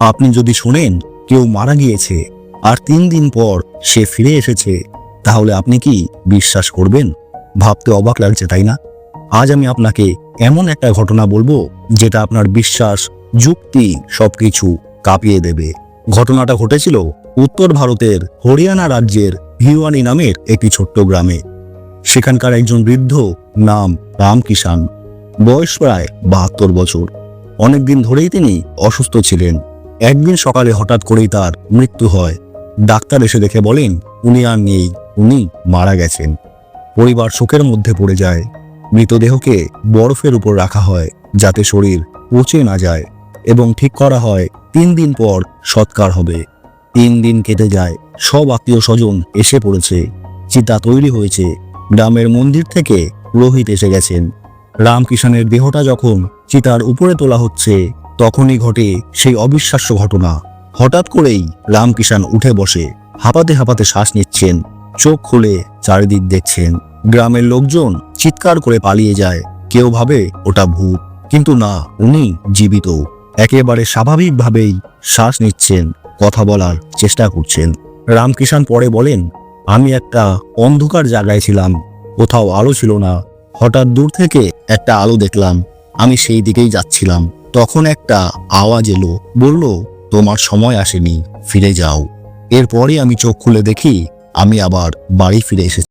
আপনি যদি শোনেন কেউ মারা গিয়েছে আর তিন দিন পর সে ফিরে এসেছে, তাহলে আপনি কি বিশ্বাস করবেন? ভাবতে অবাক লাগছে, তাই না? আজ আমি আপনাকে এমন একটা ঘটনা বলব যেটা আপনার বিশ্বাস, যুক্তি সবকিছু কাঁপিয়ে দেবে। ঘটনাটা ঘটেছিল উত্তর ভারতের হরিয়ানা রাজ্যের ভিওয়ানি নামের একটি ছোট্ট গ্রামে। সেখানকার একজন বৃদ্ধ নাম রামকিষাণ বয়স প্রায় বাহাত্তর বছর। অনেকদিন ধরেই তিনি অসুস্থ ছিলেন। একদিন সকালে হঠাৎ করেই তার মৃত্যু হয়। ডাক্তার এসে দেখে বলেন, উনি আর নেই, উনি মারা গেছেন। পরিবার শোকের মধ্যে পড়ে যায়। মৃতদেহকে বরফের উপর রাখা হয় যাতে শরীর পচে না যায় এবং ঠিক করা হয় তিন দিন পর সৎকার হবে। তিন দিন কেটে যায়, সব আত্মীয় স্বজন এসে পড়েছে। চিতা তৈরি হয়েছে। গ্রামের মন্দির থেকে পুরোহিত এসে গেছেন। রামকিষানের দেহটা যখন চিতার উপরে তোলা হচ্ছে তখনই ঘটে সেই অবিশ্বাস্য ঘটনা। হঠাৎ করেই রামকিষান উঠে বসে, হাঁপাতে হাঁপাতে শ্বাস নিচ্ছেন, চোখ খুলে চারিদিক দেখছেন। গ্রামের লোকজন চিৎকার করে পালিয়ে যায়, কেউ ভাবে ওটা ভূত, কিন্তু না, উনি জীবিত। একেবারে স্বাভাবিকভাবেই শ্বাস নিচ্ছেন, কথা বলার চেষ্টা করছেন। রামকিষান পরে বলেন, আমি একটা অন্ধকার জায়গায় ছিলাম, কোথাও আলো ছিল না। হঠাৎ দূর থেকে একটা আলো দেখলাম, আমি সেই দিকেই যাচ্ছিলাম। তখন একটা আওয়াজ এলো, বলল, তোমার সময় আসেনি, ফিরে যাও। এরপরে আমি চোখ খুলে দেখি, আমি আবার বাড়ি ফিরে এসেছি।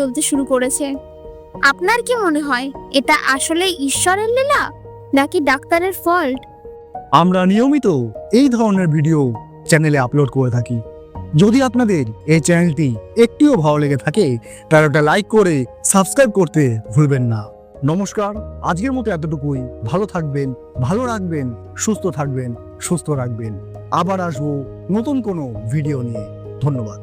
চলতে শুরু করেছে। আপনার কি মনে হয় এটা আসলে ঈশ্বরের লীলা নাকি ডাক্তারের ফল্ট আমরা নিয়মিত এই ধরনের ভিডিও চ্যানেলে আপলোড করে থাকি। যদি আপনাদের এই চ্যানেলটি একটিও ভালো লেগে থাকে, তাহলে একটা লাইক করে সাবস্ক্রাইব করতে ভুলবেন না। নমস্কার, আজকের মতো এতটুকুই। ভালো থাকবেন, ভালো রাখবেন, সুস্থ থাকবেন, সুস্থ রাখবেন। আবার আসব নতুন কোনো ভিডিও নিয়ে। ধন্যবাদ।